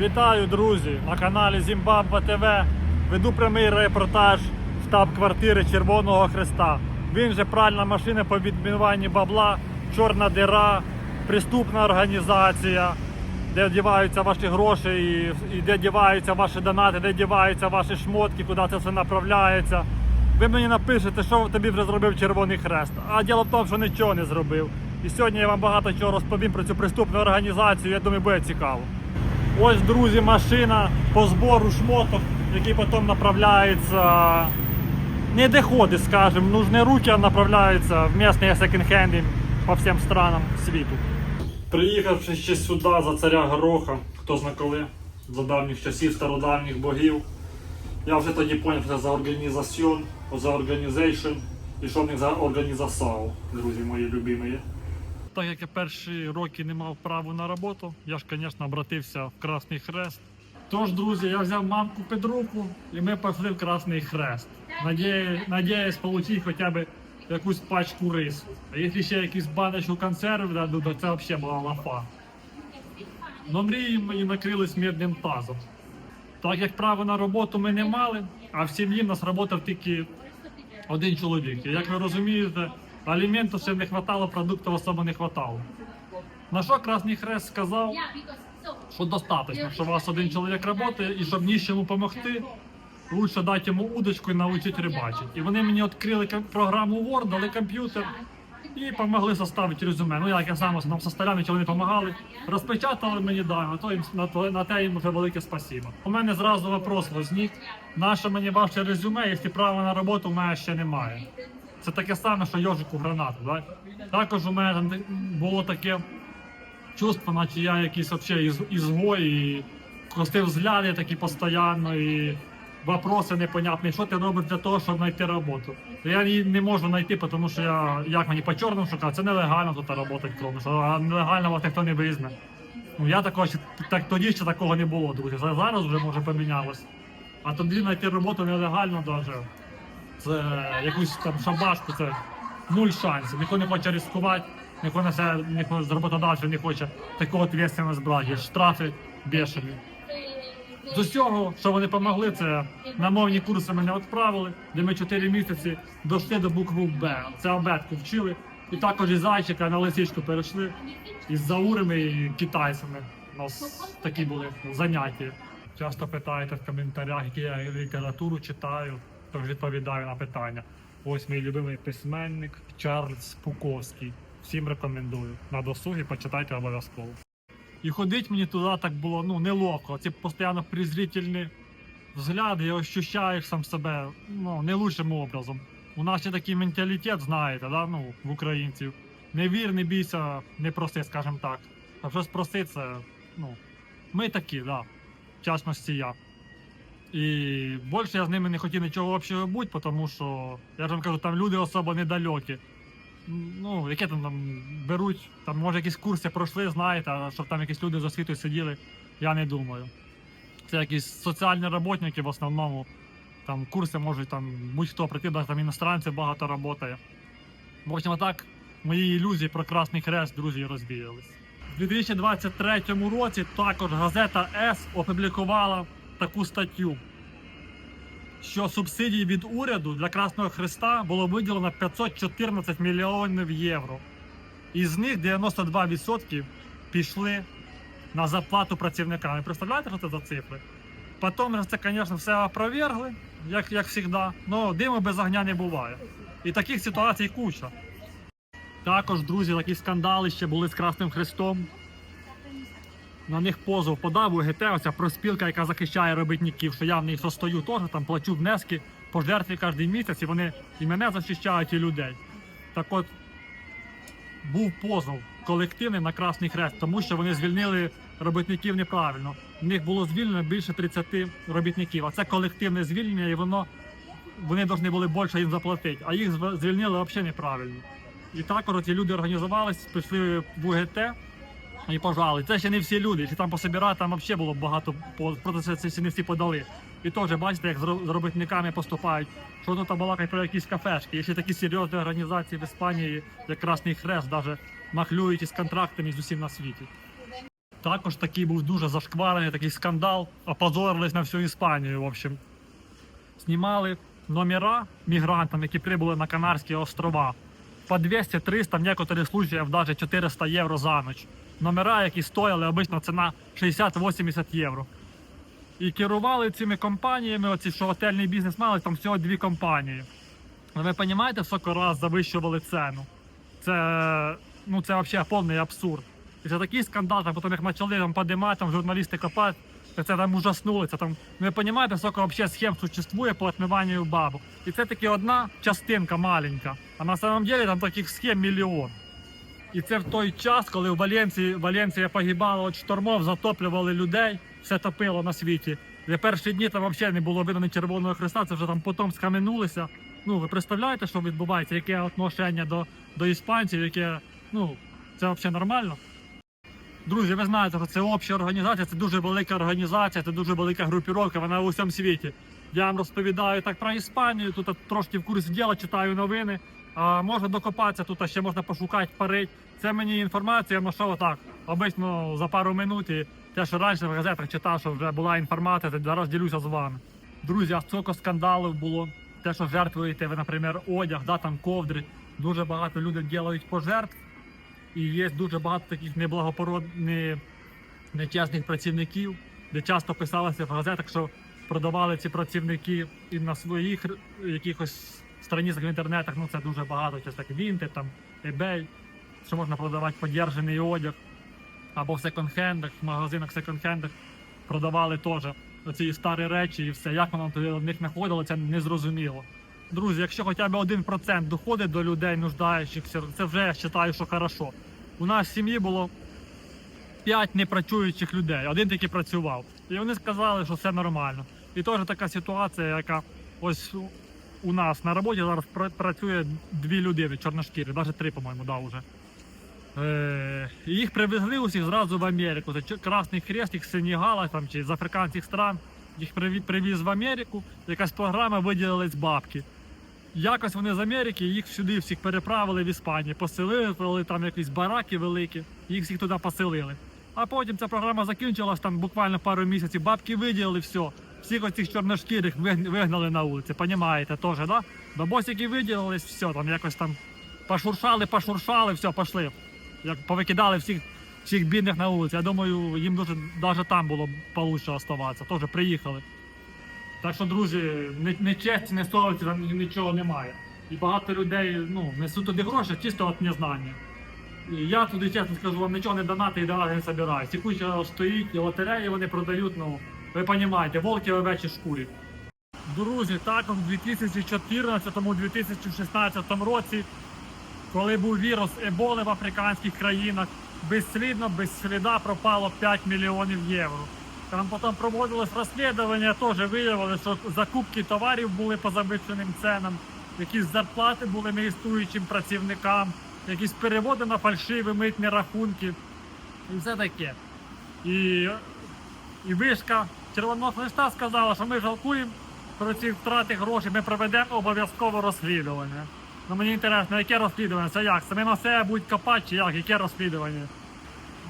Вітаю, друзі! На каналі Зімбабwe ТВ веду прямий репортаж штаб-квартири Червоного Хреста. Він же пральна машина по відмиванні бабла, чорна дира, преступна організація, де діваються ваші гроші і, і де діваються ваші донати, де діваються ваші шмотки, куди це все направляється. Ви мені напишете, що тобі вже зробив Червоний Хрест. А діло в тому, що нічого не зробив. І сьогодні я вам багато чого розповім про цю преступну організацію. Я думаю, буде цікаво. Ось, друзі, машина по збору шмоток, який потім направляється. Не доходи, скажем, нужні руки, а направляються в місні секонд-хенди по всім странам світу. Приїхавши ще сюди за царя Гороха, хто зна коли, за давніх часів стародавніх богів, я вже тоді зрозумів, що це за організаціон, за організейшн і що в них за організасау, друзі мої любимі. Так як я перші роки не мав права на роботу, я ж, звісно, обратився в Красний Хрест. Тож, друзі, я взяв мамку під руку і ми пішли в Красний Хрест. Надіюсь, надіюсь отримати хоча б якусь пачку рису. А якщо ще якусь баночку консерв дадуть, то це взагалі була лафа. Но мрії мої накрились мідним тазом. Так як право на роботу ми не мали, а в сім'ї в нас працював тільки один чоловік. І як ви розумієте, аліменту ще не вистачало, продуктів особо не вистачало. На що Красний Хрест сказав, що достатньо, що у вас один чоловік працює, і щоб нічому допомогти, лучше дати йому удочку і навчити рибачити. І вони мені відкрили програму Word, дали комп'ютер і допомогли составити резюме. Ну як я сам нам составляв, не допомагали. Розпечатали мені да, на, то їм, на, то- на те їм вже велике спасибо. У мене зразу вопрос возник. Наше мені ваше резюме, якщо право на роботу в мене ще немає. Це таке саме, що йожику гранату. Да? Також у мене було таке чувство, наче я якийсь із, ізгой і костив взгляди такі постійно і вопроси непонятні, що ти робиш для того, щоб знайти роботу. Я її не можу знайти, тому що я як мені по чорному шукати, це нелегально тут працювати, кроме що нелегально вас ніхто не визна. Ну я такого ще так тоді ще такого не було, друзі. Зараз вже може помінялось. А тоді знайти роботу нелегально даже. Це якусь там шабашку, це нуль шансів. Ніхто не хоче ризикувати, ніхто на себе, ніхто з роботодавця не хоче таку відповідальність брати. Штрафи бешені. З усього, що вони допомогли, це на мовні курси мене відправили, де ми 4 місяці дійшли до букви Б. Це абетку вчили. І також із зайчика на лисичку перейшли із заурами і китайцями. У нас такі були заняття. Часто питаєте в коментарях, які я літературу читаю, тож відповідаю на питання. Ось мій любимий письменник Чарльз Пуковський. Всім рекомендую. На досугі почитайте обов'язково. І ходить мені туди так було ну неловко. Ці постійно презрительні взгляди, і ощущаєш сам себе ну, не лучшим образом. У нас ще такий менталітет, знаєте, да? ну, в українців. Не вір, не бійся, не проси, скажімо так. А щось проси, це, ну, ми такі, да. В частності я. І більше я з ними не хотів нічого общого бути, тому що, я ж вам кажу, там люди особо недалекі. Ну, яке там, там беруть, там може якісь курси пройшли, знаєте, а щоб там якісь люди з освітою сиділи, я не думаю. Це якісь соціальні роботники в основному. Там курси можуть там будь-хто прийти, навіть там іностранці багато працює. В общем, так мої ілюзії про Красний Хрест, друзі, розвіялись. У 2023 році також газета С опублікувала таку статтю, що субсидій від уряду для Красного Хреста було виділено 514 мільйонів євро. Із них 92% пішли на зарплату працівникам. Ви представляєте, що це за цифри? Потім це, звісно, все опровергли, як, як завжди, але диму без огня не буває. І таких ситуацій куча. Також, друзі, такі скандали ще були з Красним Хрестом. На них позов подав УГТ, оця проспілка, яка захищає робітників, що я в них состою теж, там плачу внески по жертві кожен місяць, і вони і мене захищають, і людей. Так от був позов колективний на Красний Хрест, тому що вони звільнили робітників неправильно. В них було звільнено більше 30 робітників, а це колективне звільнення, і воно вони повинні були більше їм заплатити, а їх звільнили взагалі неправильно. І також ці люди організувались, прийшли в УГТ і пожали. Це ще не всі люди. Якщо там пособирати, там взагалі було багато проти це, ще не всі подали. І теж бачите, як з робітниками поступають. Що там балакають про якісь кафешки. Є ще такі серйозні організації в Іспанії, як Красний Хрест, навіть махлюють із контрактами з усім на світі. Також такий був дуже зашкварений такий скандал, опозорились на всю Іспанію. В общем, знімали номера мігрантам, які прибули на Канарські острова. По 200-300, в некоторых случаях навіть 400 євро за ніч. Номера, які стояли обично ціна 60-80 євро. І керували цими компаніями, оці, що готельний бізнес мали, там всього дві компанії. Ну, Ви розумієте, скільки раз завищували ціну? Це, ну, це взагалі повний абсурд. І це такий скандал, там потім як почали там подимати, там журналісти копати, це там ужаснули. Там, ну, ви розумієте, скільки взагалі схем существує по отмиванню бабок. І це таки одна частинка маленька. А на самом деле там таких схем мільйон. І це в той час, коли в Валенції, Валенція погибала від штормов, затоплювали людей, все топило на світі. За перші дні там взагалі не було видно Червоного Христа, це вже там потім схаменулися. Ну, ви представляєте, що відбувається, яке отношення до, до іспанців, яке, ну, це взагалі нормально? Друзі, ви знаєте, що це обща організація, це дуже велика організація, це дуже велика групіровка, вона у всьому світі. Я вам розповідаю так про Іспанію, тут трошки в курсі діла, читаю новини. А можна докопатися, тут а ще можна пошукати, парить. Це мені інформація, я знайшов так, обично за пару минут. І те, що раніше в газетах читав, що вже була інформація, то зараз ділюся з вами. Друзі, а стільки скандалів було. Те, що жертвуєте, ви, наприклад, одяг, да, там ковдри. Дуже багато людей роблять пожертв. І є дуже багато таких неблагопород... не... нечесних працівників, де часто писалося в газетах, що продавали ці працівники і на своїх якихось страницях в інтернетах. Ну це дуже багато. Час так Vinted, там eBay, що можна продавати подержаний одяг. Або в секонд-хендах, в магазинах секонд-хендах продавали теж оці старі речі і все. Як воно в них знаходило, це незрозуміло. Друзі, якщо хоча б 1% доходить до людей нуждаючихся, це вже я вважаю, що хорошо. У нас в сім'ї було 5 непрацюючих людей, один тільки працював. І вони сказали, що все нормально. І теж така ситуація, яка ось у- нас на роботі зараз працює дві людини чорношкірі, навіть три, по-моєму, да, вже. Е, їх привезли усіх зразу в Америку. Це Красний Хрест, їх з Сенегала там, чи з африканських стран. Їх привіз в Америку, якась програма виділились бабки. Якось вони з Америки, їх сюди всіх переправили в Іспанію, поселили там якісь бараки великі, їх всіх туди поселили. А потім ця програма закінчилась, там буквально пару місяців, бабки виділили, все. Всіх оцих чорношкірих вигнали на вулиці, понімаєте, теж, да? Бабосики виділились, все, там якось там пошуршали, пошуршали, все, пішли. Як повикидали всіх, всіх бідних на вулиці. Я думаю, їм дуже навіть там було получше оставатися. Теж приїхали. Так що, друзі, не, не честі, не совісті, там нічого немає. І багато людей ну, несуть туди гроші чисто від незнання. І я туди, чесно скажу, вам нічого не донати і давати не собираюсь. І куча стоїть, і лотереї вони продають, ну, ви розумієте, волки в шкурі. Друзі, також в 2014-2016 році, коли був вірус Еболи в африканських країнах, безслідно, без сліда пропало 5 мільйонів євро. Там потім проводилось розслідування, теж виявили, що закупки товарів були по завищеним ценам, якісь зарплати були неіснуючим працівникам, якісь переводи на фальшиві митні рахунки. І все таке. І, і вишка Червоного Христа сказала, що ми жалкуємо про ці втрати грошей, ми проведемо обов'язкове розслідування. Ну мені інтересно, яке розслідування? Це як? Самі на себе будуть копати чи як? Яке розслідування?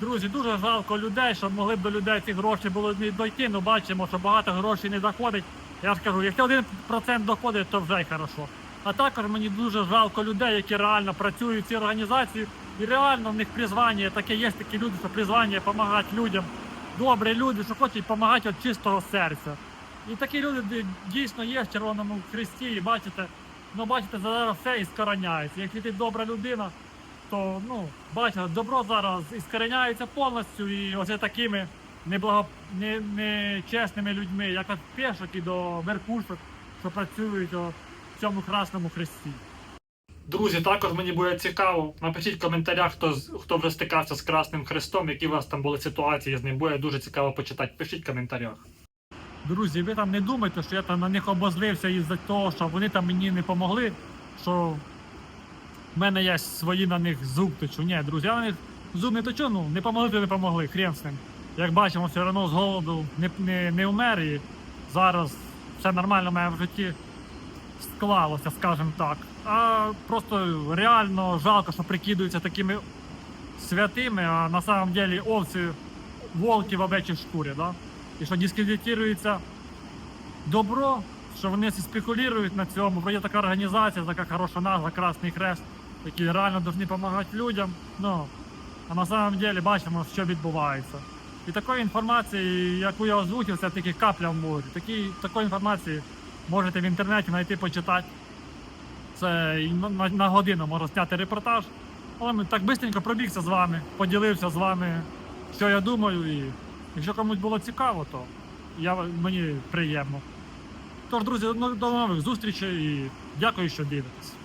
Друзі, дуже жалко людей, щоб могли б до людей ці гроші було не дойти. Ну бачимо, що багато грошей не доходить. Я ж кажу, якщо 1% доходить, то вже й хорошо. А також мені дуже жалко людей, які реально працюють в цій організації, і реально в них призвання таке є такі люди, що призвання допомагати людям. Добрі люди, що хочуть допомагати від чистого серця. І такі люди дійсно є в Червоному Христі, і бачите, ну бачите, зараз все іскореняється. Якщо ти добра людина, то ну, бачите, добро зараз іскореняється повністю і оце такими неблаго... не, нечесними людьми, як от пешок і до верхушок, що працюють в цьому красному хресті. Друзі, також мені буде цікаво. Напишіть в коментарях, хто, хто вже стикався з Красним Хрестом, які у вас там були ситуації з ним. Буде дуже цікаво почитати. Пишіть в коментарях. Друзі, ви там не думайте, що я там на них обозлився із-за того, що вони там мені не допомогли, що в мене є свої на них зуб точу. Ні, друзі, я на них зуб не точу, ну не помогли, то не помогли, хрен з ним. Як бачимо, все одно з голоду не, не, не вмер і зараз все нормально в в житті склалося, скажімо так. А просто реально жалко, що прикидуються такими святими, а на самом деле овці волки в овечій шкурі, да? і що дискредитується добро, що вони спекулюють на цьому, бо є така організація, така хороша назва, Красний Хрест, які реально повинні допомагати людям. Ну, а на самом деле бачимо, що відбувається. І такої інформації, яку я озвучив, це тільки капля в морі. Такі, такої інформації можете в інтернеті знайти, почитати. Це на, на, годину можна зняти репортаж. Але ми так швидко пробігся з вами, поділився з вами, що я думаю. І якщо комусь було цікаво, то я, мені приємно. Тож, друзі, до нових зустрічей і дякую, що дивитесь.